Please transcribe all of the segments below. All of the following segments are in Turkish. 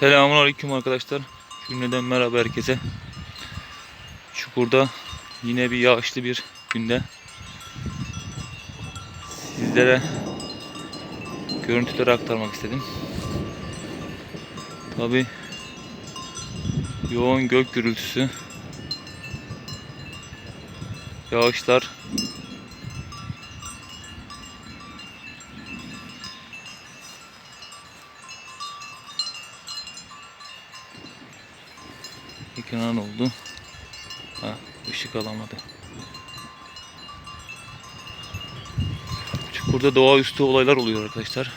Selamun Aleyküm arkadaşlar. Cümleden merhaba herkese. Çukurda yine bir yağışlı bir günde sizlere görüntüleri aktarmak istedim. Tabi yoğun gök gürültüsü yağışlar ekran oldu. Ha, ışık alamadı. Çukurda doğaüstü olaylar oluyor arkadaşlar.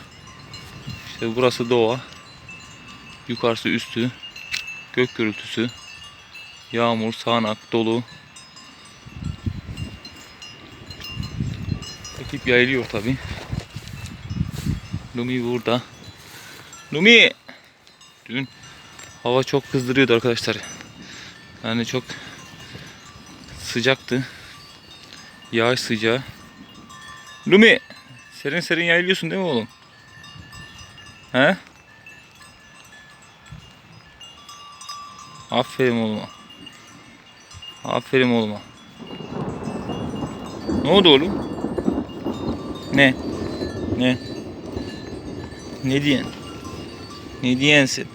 İşte burası doğa. Yukarısı üstü. Gök gürültüsü. Yağmur, sağanak, dolu. Ekip yayılıyor tabi. Lumi burada. Lumi! Dün hava çok kızdırıyordu arkadaşlar. Yani çok sıcaktı. Yağış sıcağı. Lumi! Serin serin yayılıyorsun değil mi oğlum? He? Aferin oğluma. Aferin oğluma. Ne oldu oğlum? Ne? Ne? Ne diyen? Ne diyensin?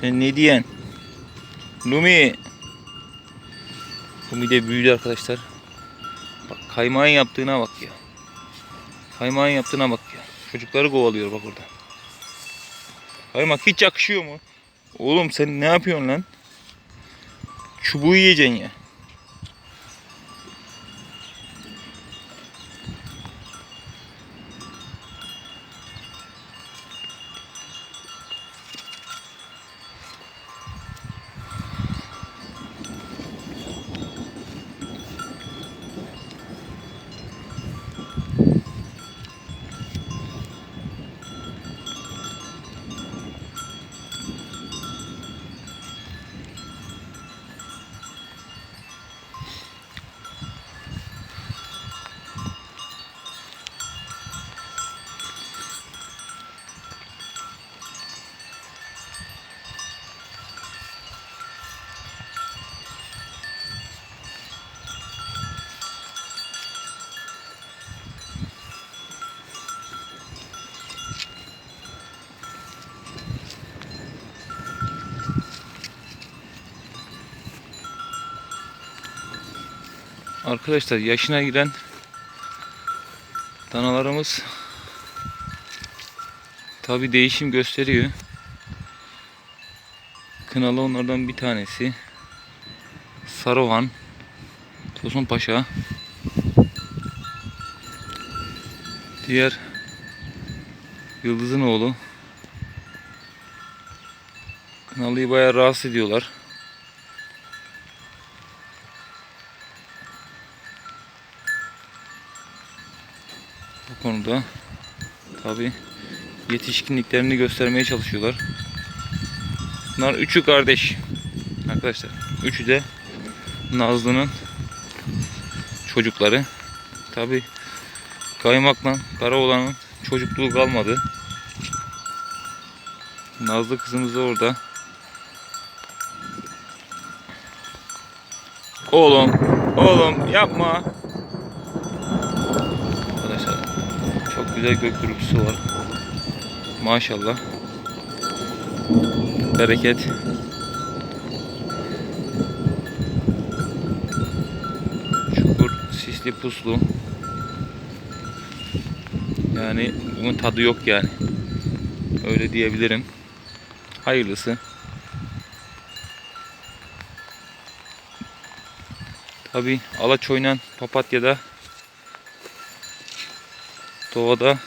Sen ne diyen? Lumi. Lumi de büyüdü arkadaşlar. Bak kaymağın yaptığına bak ya. Kaymağın yaptığına bak ya. Çocukları kovalıyor bak orada. Kaymak hiç yakışıyor mu? Oğlum sen ne yapıyorsun lan? Çubuğu yiyeceksin ya. Arkadaşlar yaşına giren danalarımız tabi değişim gösteriyor. Kınalı onlardan bir tanesi. Saruhan. Tosun Paşa. Diğer Yıldız'ın oğlu. Kınalı'yı bayağı rahatsız ediyorlar. bu konuda tabi yetişkinliklerini göstermeye çalışıyorlar. Bunlar üçü kardeş. Arkadaşlar üçü de Nazlı'nın çocukları. Tabi Kaymak'la Karaoğlan'ın çocukluğu kalmadı. Nazlı kızımız da orada. Oğlum, oğlum yapma. Arkadaşlar çok güzel gök gürültüsü var. Maşallah. Bereket. Çukur sisli puslu. Yani bunun tadı yok yani. Öyle diyebilirim. Hayırlısı. Tabi alaç oynan papatyada doğada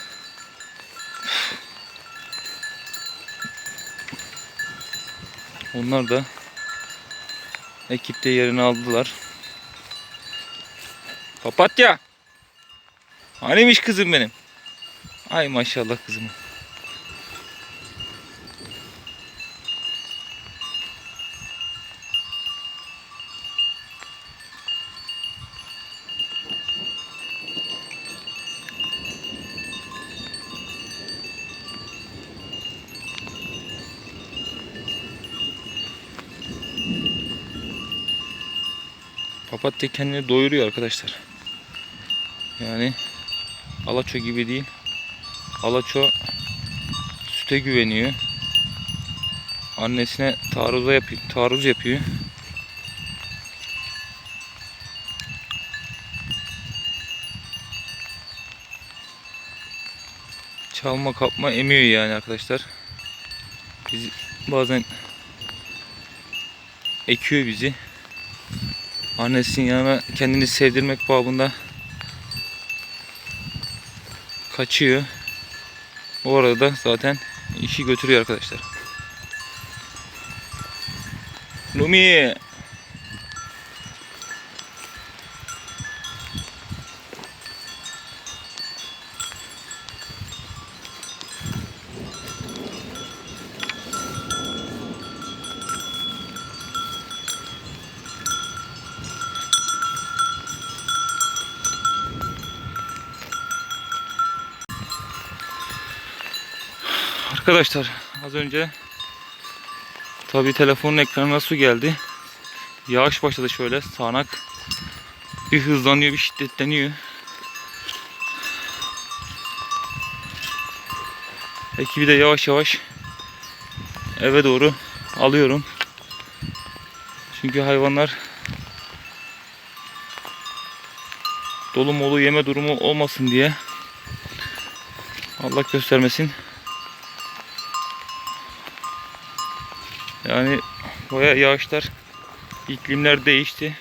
onlar da ekipte yerini aldılar. Papatya. Hanimiş kızım benim. Ay maşallah kızım. Papatya kendini doyuruyor arkadaşlar. Yani alaço gibi değil. Alaço süte güveniyor. Annesine taarruza yapıyor, taarruz yapıyor. Çalma kapma emiyor yani arkadaşlar. Biz bazen ekiyor bizi. Annesinin yanına kendini sevdirmek babında kaçıyor. O arada zaten işi götürüyor arkadaşlar. Lumi. Arkadaşlar az önce tabi telefonun ekranına su geldi. Yağış başladı şöyle sağanak. Bir hızlanıyor bir şiddetleniyor. Ekibi de yavaş yavaş eve doğru alıyorum. Çünkü hayvanlar dolu molu yeme durumu olmasın diye Allah göstermesin. Yani baya yağışlar, iklimler değişti.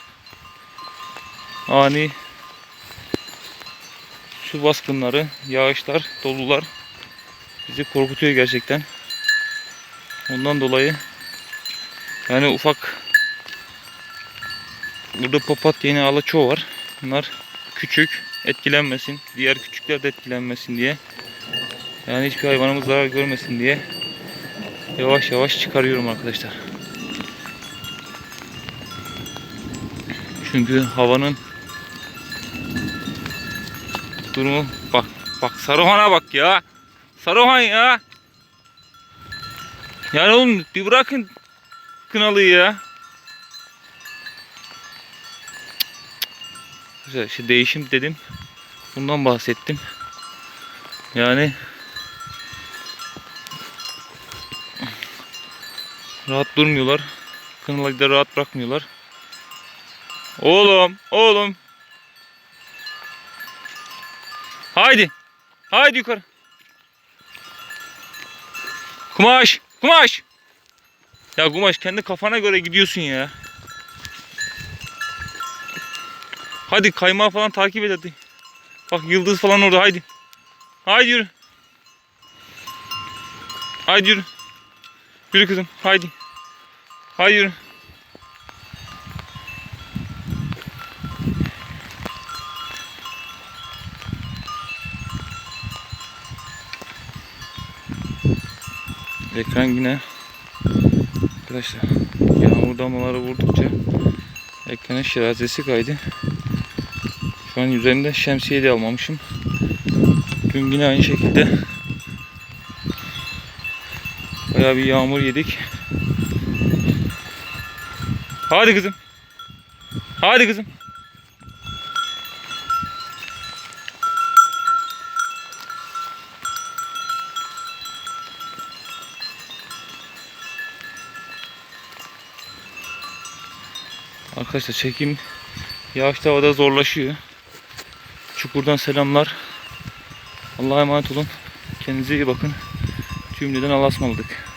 Ani su baskınları, yağışlar, dolular bizi korkutuyor gerçekten. Ondan dolayı yani ufak burada papatya yine alaço var. Bunlar küçük, etkilenmesin. Diğer küçükler de etkilenmesin diye. Yani hiçbir hayvanımız zarar görmesin diye yavaş yavaş çıkarıyorum arkadaşlar. Çünkü havanın durumu bak bak Saruhan'a bak ya. Saruhan ya. Yani oğlum bir bırakın kınalıyı ya. Güzel değişim dedim. Bundan bahsettim. Yani Rahat durmuyorlar. Kınalı'yı da rahat bırakmıyorlar. Oğlum, oğlum. Haydi. Haydi yukarı. Kumaş, kumaş. Ya kumaş kendi kafana göre gidiyorsun ya. Hadi kaymağı falan takip et hadi. Bak yıldız falan orada haydi. Haydi yürü. Haydi yürü. Yürü kızım haydi. Yürü. Ekran yine arkadaşlar yağmur damlaları vurdukça ekranın şirazesi kaydı. Şu an üzerinde şemsiye de almamışım. Dün yine aynı şekilde bayağı bir yağmur yedik. Hadi kızım. Hadi kızım. Arkadaşlar çekim yağışta havada zorlaşıyor. Çukurdan selamlar. Allah'a emanet olun. Kendinize iyi bakın. Cümleden Allah'a ısmarladık.